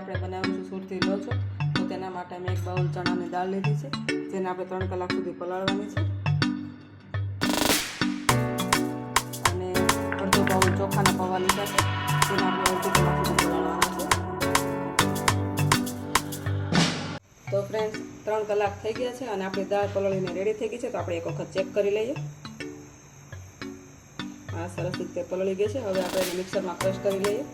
આપણે બનાવીશું સુરતી છો તો તેના માટે મેં એક બાઉલ ચણાની દાળ લીધી છે, જેને આપણે ત્રણ કલાક સુધી પલાળવાની છે. અને અડધો બાઉલ ચોખાના પૌવા લીધા છે તેને આપણે અડધો કલાક સુધી પલાળવાના છે. તો ફ્રેન્ડ ત્રણ કલાક થઈ ગયા છે અને આપણી દાળ પલળીને રેડી થઈ ગઈ છે, તો આપણે એક વખત ચેક કરી લઈએ. આ સરસ રીતે પલળી ગઈ છે, હવે આપણે મિક્સરમાં ક્રશ કરી લઈએ.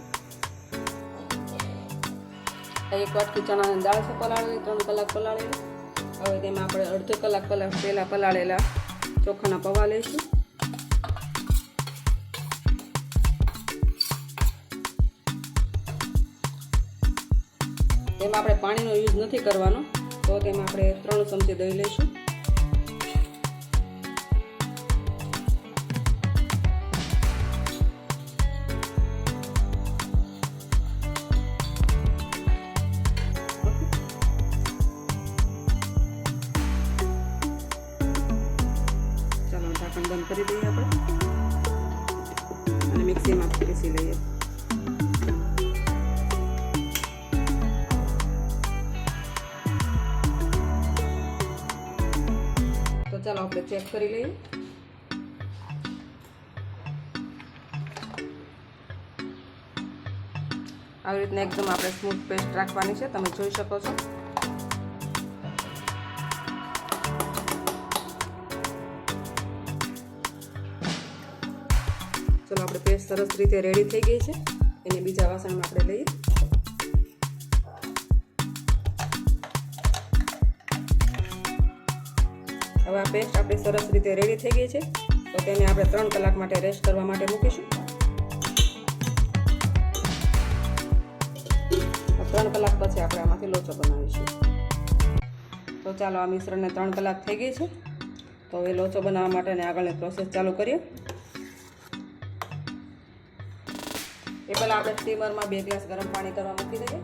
એક વાટકી ચણાની દાળ છે પલાળેલી ત્રણ કલાક પલાળેલી. હવે તેમાં આપણે અડધો કલાક પહેલાં પહેલાં પલાળેલા ચોખાના પૌવા લઈશું. તેમાં આપણે પાણીનો યુઝ નથી કરવાનો. તો તેમાં આપણે ત્રણ ચમચી દહીં લઈશું. ઢાંકણ બંધ કરી દઈએ આપણે. અને મિક્સીમાં પીસી લઈએ. તો ચાલો આપણે ચેક કરી લઈએ. આવી રીતના એકદમ આપણે સ્મૂથ પેસ્ટ રાખવાની છે. તમે જોઈ શકો છો. ચલો આપણે પેસ્ટ સરસ રીતે રેડી થઈ ગઈ છે. એને બીજા વાસણમાં આપણે લઈએ. હવે આ પેસ્ટ આપણી સરસ રીતે રેડી થઈ ગઈ છે. તો તેને આપણે ત્રણ કલાક માટે રેસ્ટ કરવા માટે મૂકીશું. ત્રણ કલાક પછી આપણે આમાંથી લોચો બનાવીશું. તો ચાલો આ મિશ્રણને ત્રણ કલાક થઈ ગઈ છે. તો હવે લોચો બનાવવા માટેની આગળની પ્રોસેસ ચાલુ કરીએ. એ પહેલાં આપણે સ્ટીમરમાં બે ગ્લાસ ગરમ પાણી કરવા મૂકી દઈએ.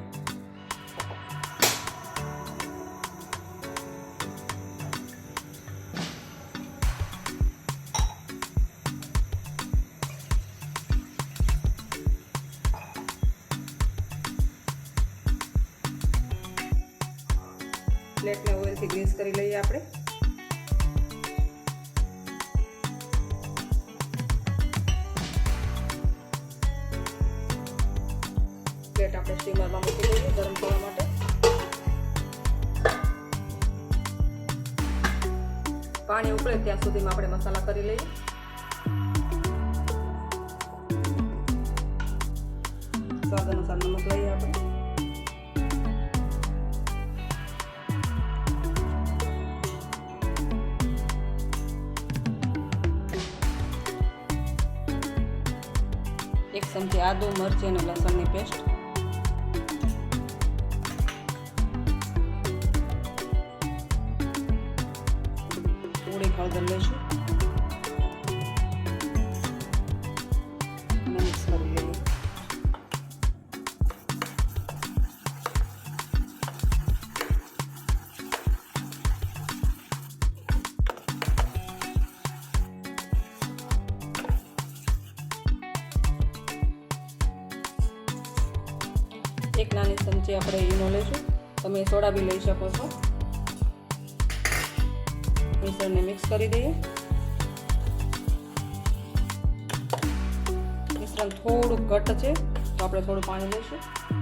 પ્લેટને ઓઇલથી ગ્રીસ કરી લઈએ આપણે. પ્લેટ આપણે સ્ટીમરમાં મૂકી દઈએ ગરમ કરવા માટે પાણી ઉકળે ત્યાં સુધીમાં આપણે મસાલા કરી લઈએ સ્વાદ અનુસાર નમક લઈએ આપણે એક ચમચી આદુ મરચી અને લસણની પેસ્ટ એક નાની ચમચી આપણે ઈનો લઈશું તમે સોડા બી લઈ શકો છો. મિશ્રણને મિક્સ કરી દઈએ. મિશ્રણ થોડું ઘટ છે, તો આપણે થોડું પાણી લઈશું.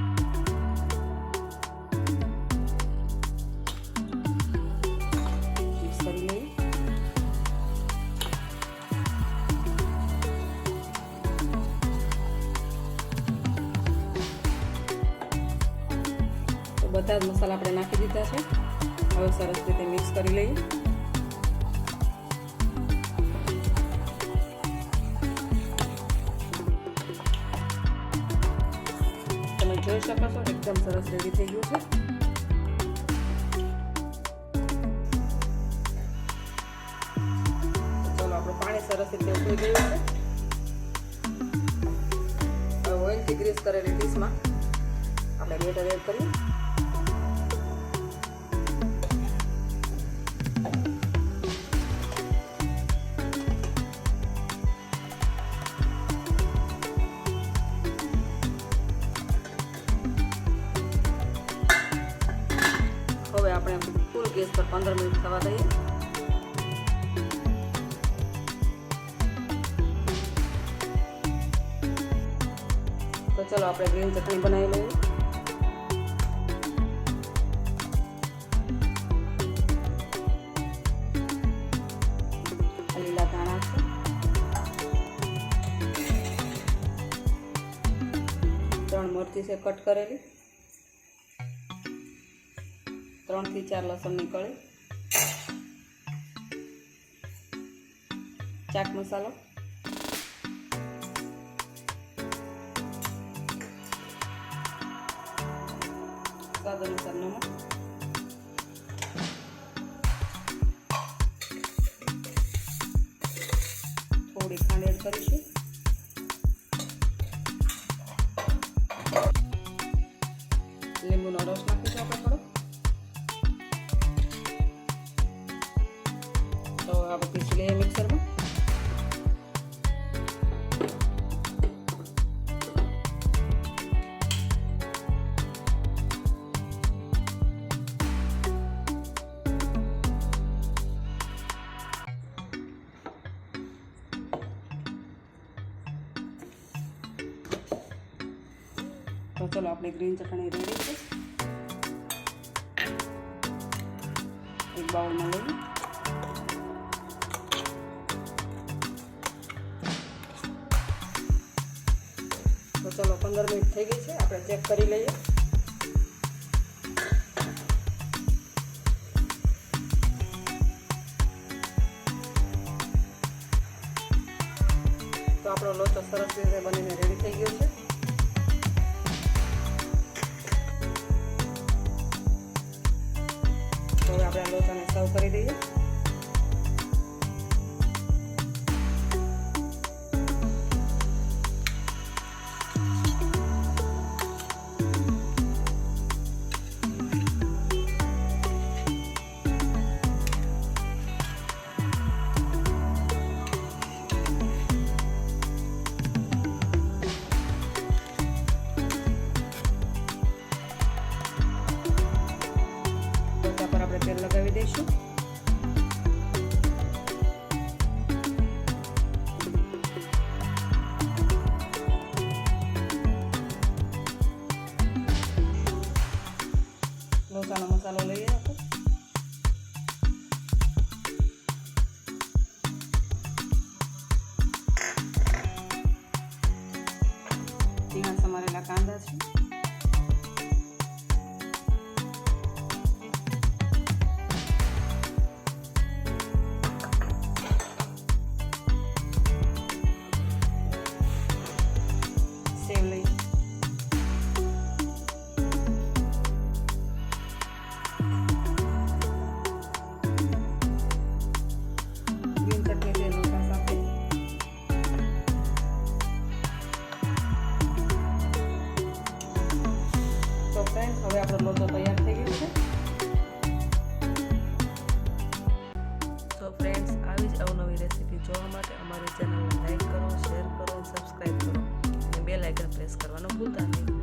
બધા જ મસાલા આપણે નાખી દીધા છે. હવે સરસ રીતે મિક્સ કરી લઈએ. તમે જોઈ શકો છો, એકદમ સરસ રેડી થઈ ગયું છે. ચાલો, આપણું પાણી સરસ રીતે ઉકળી ગયું છે. ઓઇલથી ગ્રીસ કરેલી ડીશમાં આપણે બેટર એડ કરીએ. હવે આપણે ફૂલ ગેસ ઉપર પંદર મિનિટ થવા દઈએ તો ચલો આપણે ગ્રીન ચટણી બનાવી લઈએ આ લીલા ધાણા છે ત્રણ મરચી છે કટ કરેલી ત્રણથી ચાર લસણની કળી ચાટ મસાલો સ્વાદ અનુસાર નમક ચલો, આપણી ગ્રીન ચટણી રેડી છે. એક બાઉલમાં લઈ તો ચલો, પંદર મિનિટ થઈ ગઈ છે, આપણે ચેક કરી લઈએ. તો આપણો લોચો સરસ રીતે બનીને રેડી થઈ ગયો છે. સર્વ કરી દઈએ. લોચાનો મસાલો લઈએ આપણે જોવા માટે અમારી ચેનલને લાઈક કરો શેર કરો સબસ્ક્રાઈબ કરો. અને બે લાઇકન પ્રેસ કરવાનું ભૂલતા નહીં.